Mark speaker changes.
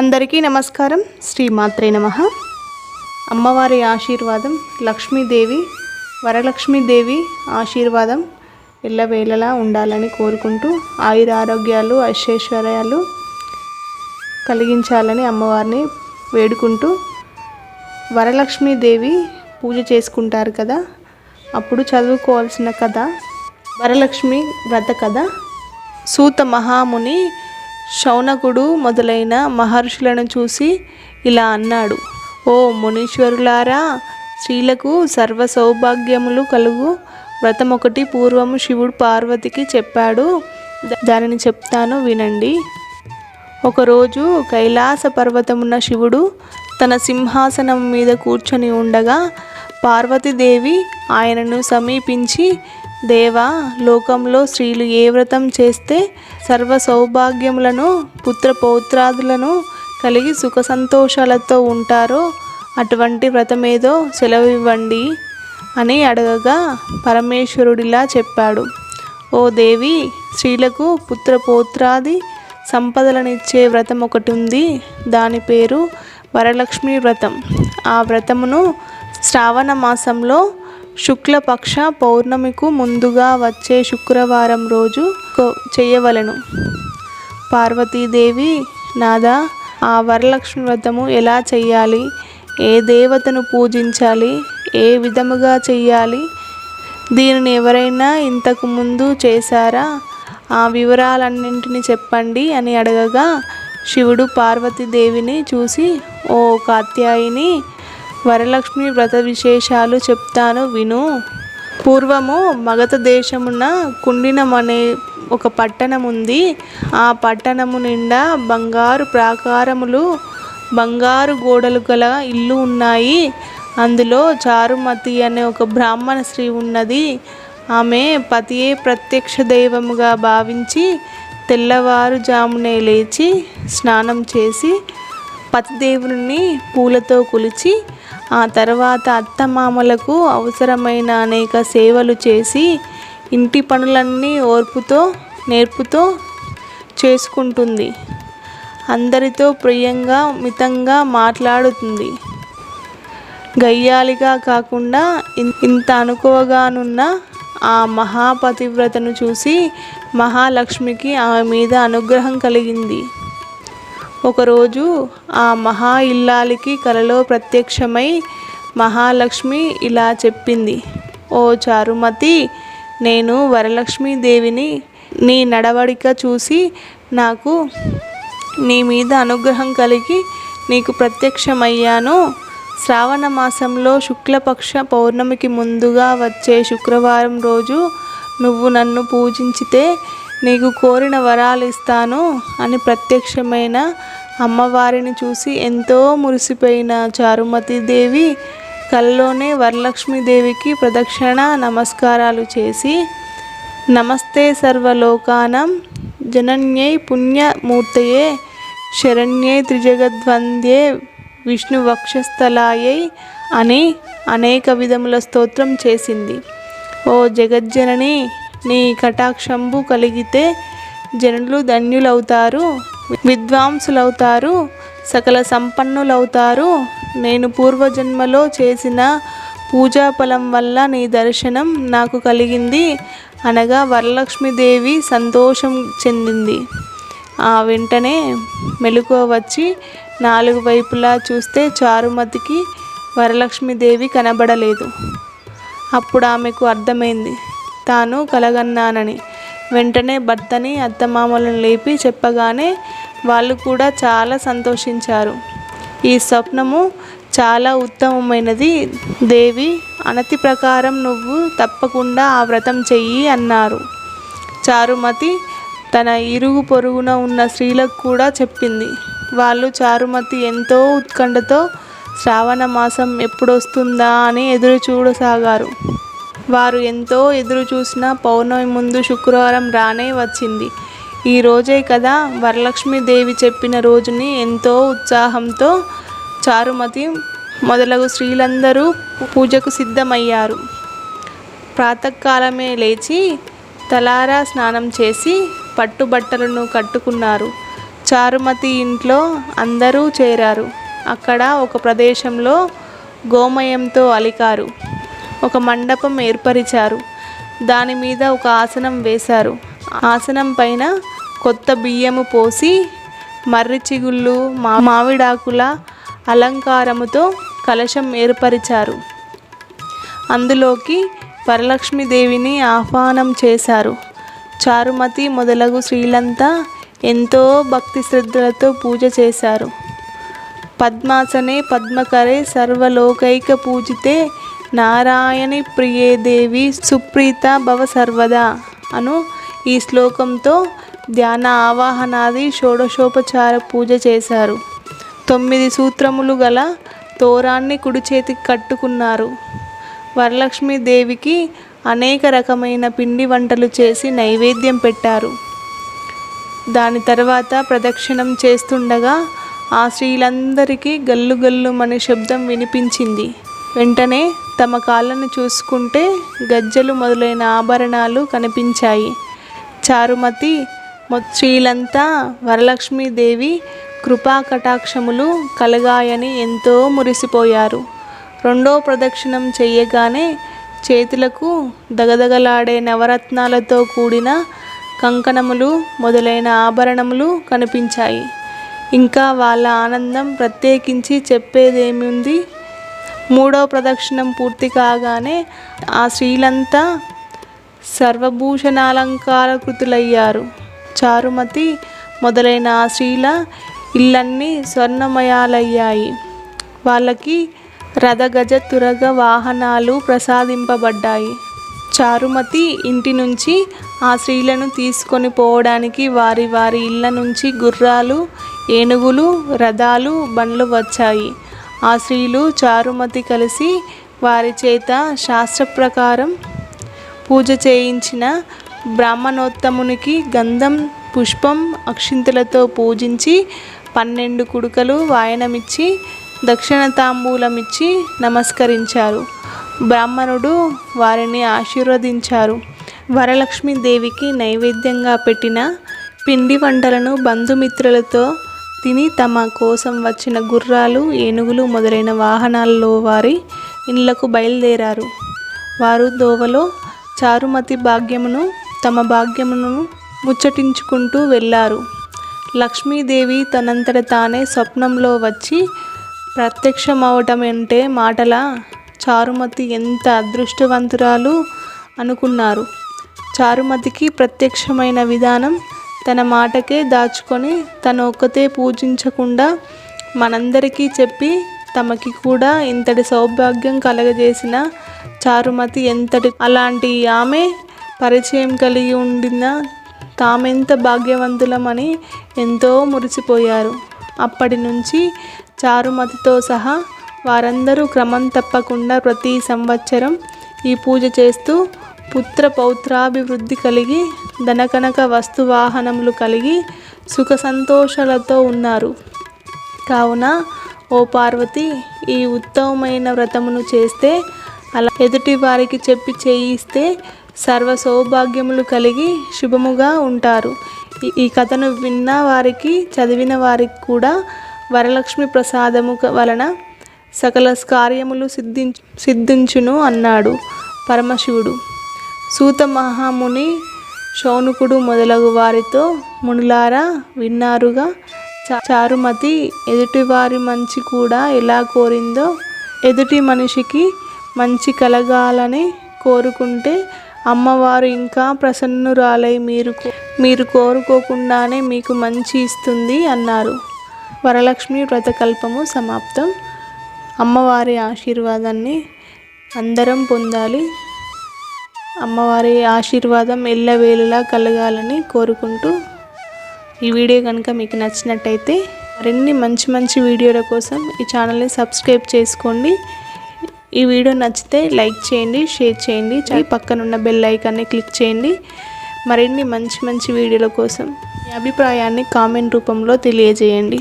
Speaker 1: అందరికీ నమస్కారం. శ్రీ మాత్రే నమ. అమ్మవారి ఆశీర్వాదం లక్ష్మీదేవి వరలక్ష్మీదేవి ఆశీర్వాదం ఎల్లవేళలా ఉండాలని కోరుకుంటూ ఆయుర ఆరోగ్యాలు ఐశ్వర్యాలు కలిగించాలని అమ్మవారిని వేడుకుంటూ వరలక్ష్మీదేవి పూజ చేసుకుంటారు కదా. అప్పుడు చదువుకోవాల్సిన కథ వరలక్ష్మి వ్రత కథ సూత మహాముని శౌనకుడు మొదలైన మహర్షులను చూసి ఇలా అన్నాడు ఓ మునీశ్వరులారా స్త్రీలకు సర్వ సౌభాగ్యములు కలుగు. వ్రతం ఒకటి పూర్వము శివుడు పార్వతికి చెప్పాడు. దానిని చెప్తాను వినండి. ఒకరోజు కైలాస పర్వతమున్న శివుడు తన సింహాసనం మీద కూర్చొని ఉండగా పార్వతీదేవి ఆయనను సమీపించి దేవా లోకంలో స్త్రీలు ఏ వ్రతం చేస్తే సర్వ సౌభాగ్యములను పుత్ర పౌత్రాదులను కలిగి సుఖ సంతోషాలతో ఉంటారో అటువంటి వ్రతమేదో సెలవివ్వండి అని అడగగా పరమేశ్వరుడిలా చెప్పాడు. ఓ దేవి స్త్రీలకు పుత్ర పౌత్రాది సంపదలనిచ్చే వ్రతం ఒకటి ఉంది దాని పేరు వరలక్ష్మి వ్రతం. ఆ వ్రతమును శ్రావణ మాసంలో శుక్లపక్ష పౌర్ణమికు ముందుగా వచ్చే శుక్రవారం రోజు చేయవలను చేయవలెను. పార్వతీదేవి నాదా ఆ వరలక్ష్మి వ్రతము ఎలా చేయాలి ఏ దేవతను పూజించాలి? ఏ విధముగా చెయ్యాలి? దీనిని ఎవరైనా ఇంతకు ముందు చేశారా? ఆ వివరాలన్నింటినీ చెప్పండి అని అడగగా శివుడు పార్వతీదేవిని చూసి ఓ కాత్యాయిని వరలక్ష్మి వ్రత విశేషాలు చెప్తాను విను. పూర్వము మగధ దేశమున కుండినం అనే ఒక పట్టణం ఉంది ఆ పట్టణము నిండా బంగారు ప్రాకారములు బంగారు గోడలు గల ఇల్లు ఉన్నాయి. అందులో చారుమతి అనే ఒక బ్రాహ్మణ స్త్రీ ఉన్నది. ఆమె పతియే ప్రత్యక్ష దైవముగా భావించి తెల్లవారుజామునే లేచి స్నానం చేసి పతిదేవుని పూలతో కొలిచి ఆ తర్వాత అత్తమామలకు అవసరమైన అనేక సేవలు చేసి ఇంటి పనులన్నీ ఓర్పుతో నేర్పుతో చేసుకుంటుంది. అందరితో ప్రియంగా మితంగా మాట్లాడుతుంది. గయ్యాలిగా కాకుండా ఇన్- ఇంత అనుకోగానున్న ఆ మహాపతివ్రతను చూసి మహాలక్ష్మికి ఆమె మీద అనుగ్రహం కలిగింది. ఒకరోజు ఆ మహా ఇల్లాలికి కలలో ప్రత్యక్షమై మహాలక్ష్మి ఇలా చెప్పింది. ఓ చారుమతి నేను వరలక్ష్మీదేవిని నీ నడవడిక చూసి నాకు నీ మీద అనుగ్రహం కలిగి నీకు ప్రత్యక్షమయ్యాను. శ్రావణ మాసంలో శుక్లపక్ష పౌర్ణమికి ముందుగా వచ్చే శుక్రవారం రోజు నువ్వు నన్ను పూజించితే నీకు కోరిన వరాలు ఇస్తాను అని ప్రత్యక్షమైన అమ్మవారిని చూసి ఎంతో మురిసిపోయిన చారుమతి దేవి కల్లోనే వరలక్ష్మీదేవికి ప్రదక్షిణ నమస్కారాలు చేసి నమస్తే సర్వలోకానం జనన్యై పుణ్యమూర్తయే శరణ్యే త్రిజగద్వంద్యే విష్ణు వక్షస్థలాయై అని అనేక విధముల స్తోత్రం చేసింది. ఓ జగజ్జనని నీ కటాక్షంబు కలిగితే జనులు ధన్యులవుతారు విద్వాంసులవుతారు సకల సంపన్నులవుతారు. నేను పూర్వజన్మలో చేసిన పూజా ఫలం వల్ల నీ దర్శనం నాకు కలిగింది. అనగా వరలక్ష్మీదేవి సంతోషం చెందింది. ఆ వెంటనే మెలకువ వచ్చి నాలుగు వైపులా చూస్తే చారుమతికి వరలక్ష్మీదేవి కనబడలేదు. అప్పుడు ఆమెకు అర్థమైంది. తాను కలగన్నానని. వెంటనే భర్తని అత్తమామలను లేపి చెప్పగానే వాళ్ళు కూడా చాలా సంతోషించారు. ఈ స్వప్నము చాలా ఉత్తమమైనది. దేవి అనతి ప్రకారం నువ్వు తప్పకుండా ఆ వ్రతం చెయ్యి అన్నారు. చారుమతి తన ఇరుగు పొరుగున ఉన్న స్త్రీలకు కూడా చెప్పింది. వాళ్ళు చారుమతి ఎంతో ఉత్కంఠతో శ్రావణ మాసం ఎప్పుడొస్తుందా అని ఎదురు చూడసాగారు వారు ఎంతో ఎదురు చూసిన పౌర్ణమి ముందు శుక్రవారం రానే వచ్చింది. ఈ రోజే కదా వరలక్ష్మీదేవి చెప్పిన రోజుని ఎంతో ఉత్సాహంతో చారుమతి మొదలగు స్త్రీలందరూ పూజకు సిద్ధమయ్యారు. ప్రాతకాలమే లేచి తలారా స్నానం చేసి పట్టుబట్టలను కట్టుకున్నారు. చారుమతి ఇంట్లో అందరూ చేరారు. అక్కడ ఒక ప్రదేశంలో గోమయంతో అలికారు. ఒక మండపం ఏర్పరిచారు. దాని మీద ఒక ఆసనం వేశారు. ఆసనం పైన కొత్త బియ్యము పోసి మర్రి చిగుళ్ళు మా మామిడాకుల అలంకారముతో కలశం ఏర్పరిచారు. అందులోకి వరలక్ష్మీదేవిని ఆహ్వానం చేశారు. చారుమతి మొదలగు స్త్రీలంతా ఎంతో భక్తి శ్రద్ధలతో పూజ చేశారు. పద్మాసనే పద్మకరే సర్వలోకైక పూజితే నారాయణి ప్రియే దేవి సుప్రీత భవ సర్వదా అను ఈ శ్లోకంతో ధ్యాన ఆవాహనాది షోడశోపచార పూజ చేశారు. తొమ్మిది సూత్రములు గల తోరాన్ని కుడి చేతికి కట్టుకున్నారు. వరలక్ష్మీదేవికి అనేక రకమైన పిండి వంటలు చేసి నైవేద్యం పెట్టారు. దాని తర్వాత ప్రదక్షిణం చేస్తుండగా ఆ స్త్రీలందరికీ గల్లు గల్లు మన శబ్దం వినిపించింది. వెంటనే తమ కాళ్ళను చూసుకుంటే గజ్జలు మొదలైన ఆభరణాలు కనిపించాయి. చారుమతి శ్రీలంతా స్త్రీలంతా వరలక్ష్మీదేవి కృపా కటాక్షములు కలగాయని ఎంతో మురిసిపోయారు. రెండో ప్రదక్షిణం చేయగానే చేతులకు దగదగలాడే నవరత్నాలతో కూడిన కంకణములు మొదలైన ఆభరణములు కనిపించాయి. ఇంకా వాళ్ళ ఆనందం ప్రత్యేకించి చెప్పేదేముంది? మూడో ప్రదక్షిణం పూర్తి కాగానే ఆ స్త్రీలంతా సర్వభూషణాలంకారకృతులయ్యారు. చారుమతి మొదలైన ఆ స్త్రీల ఇళ్ళన్నీ స్వర్ణమయాలయ్యాయి. వాళ్ళకి రథగజ తురగ వాహనాలు ప్రసాదింపబడ్డాయి. చారుమతి ఇంటి నుంచి ఆ స్త్రీలను తీసుకొని పోవడానికి వారి వారి ఇళ్ళ నుంచి గుర్రాలు ఏనుగులు రథాలు బండ్లు వచ్చాయి. ఆ స్త్రీలు చారుమతి కలిసి వారి చేత శాస్త్ర ప్రకారం పూజ చేయించిన బ్రాహ్మణోత్తమునికి గంధం పుష్పం అక్షింతలతో పూజించి పన్నెండు కుడుకలు వాయనమిచ్చి దక్షిణ తాంబూలమిచ్చి నమస్కరించారు. బ్రాహ్మణుడు వారిని ఆశీర్వదించారు. వరలక్ష్మీదేవికి నైవేద్యంగా పెట్టిన పిండి వంటలను బంధుమిత్రులతో తిని తమ కోసం వచ్చిన గుర్రాలు ఏనుగులు మొదలైన వాహనాల్లో వారి ఇండ్లకు బయలుదేరారు. వారు దోవలో చారుమతి భాగ్యమును తమ భాగ్యమును ముచ్చటించుకుంటూ వెళ్ళారు. లక్ష్మీదేవి తనంతట తానే స్వప్నంలో వచ్చి ప్రత్యక్షమవటం అంటే మాటల చారుమతి ఎంత అదృష్టవంతురాలు అనుకున్నారు. చారుమతికి ప్రత్యక్షమైన విధానం తన మాటకే దాచుకొని తను ఒక్కతే పూజించకుండా మనందరికీ చెప్పి తమకి కూడా ఇంతటి సౌభాగ్యం కలగజేసిన చారుమతి ఎంతటి అలాంటి ఆమె పరిచయం కలిగి ఉండిన తామెంత భాగ్యవంతులమని ఎంతో మురిసిపోయారు. అప్పటి నుంచి చారుమతితో సహా వారందరూ క్రమం తప్పకుండా ప్రతి సంవత్సరం ఈ పూజ చేస్తూ పుత్ర పౌత్రాభివృద్ధి కలిగి ధనకనక వస్తువాహనములు కలిగి సుఖ సంతోషాలతో ఉన్నారు. కావున ఓ పార్వతి ఈ ఉత్తమమైన వ్రతమును చేస్తే అలా ఎదుటి వారికి చెప్పి చేయిస్తే సర్వ సౌభాగ్యములు కలిగి శుభముగా ఉంటారు. ఈ- కథను విన్న వారికి చదివిన వారికి కూడా వరలక్ష్మి ప్రసాదము వలన సకల కార్యములు సిద్ధించు సిద్ధించును అన్నాడు పరమశివుడు. సూత మహాముని శౌనుకుడు మొదలగు వారితో మునులారా విన్నారుగా చారుమతి ఎదుటివారి మంచి కూడా ఎలా కోరిందో ఎదుటి మనిషికి మంచి కలగాలని కోరుకుంటే అమ్మవారు ఇంకా ప్రసన్నురాలై మీరు మీరు కోరుకోకుండానే మీకు మంచి ఇస్తుంది అన్నారు. వరలక్ష్మి వ్రతకల్పము సమాప్తం. అమ్మవారి ఆశీర్వాదాన్ని అందరం పొందాలి. అమ్మవారి ఆశీర్వాదం ఎల్లవేళలా కలగాలని కోరుకుంటూ ఈ వీడియో కనుక మీకు నచ్చినట్టయితే మరిన్ని మంచి మంచి వీడియోల కోసం ఈ ఛానల్ని సబ్స్క్రైబ్ చేసుకోండి. ఈ వీడియో నచ్చితే లైక్ చేయండి షేర్ చేయండి ఈ పక్కనున్న బెల్ ఐకాన్ని క్లిక్ చేయండి. మరిన్ని మంచి మంచి వీడియోల కోసం మీ అభిప్రాయాన్ని కామెంట్ రూపంలో తెలియజేయండి.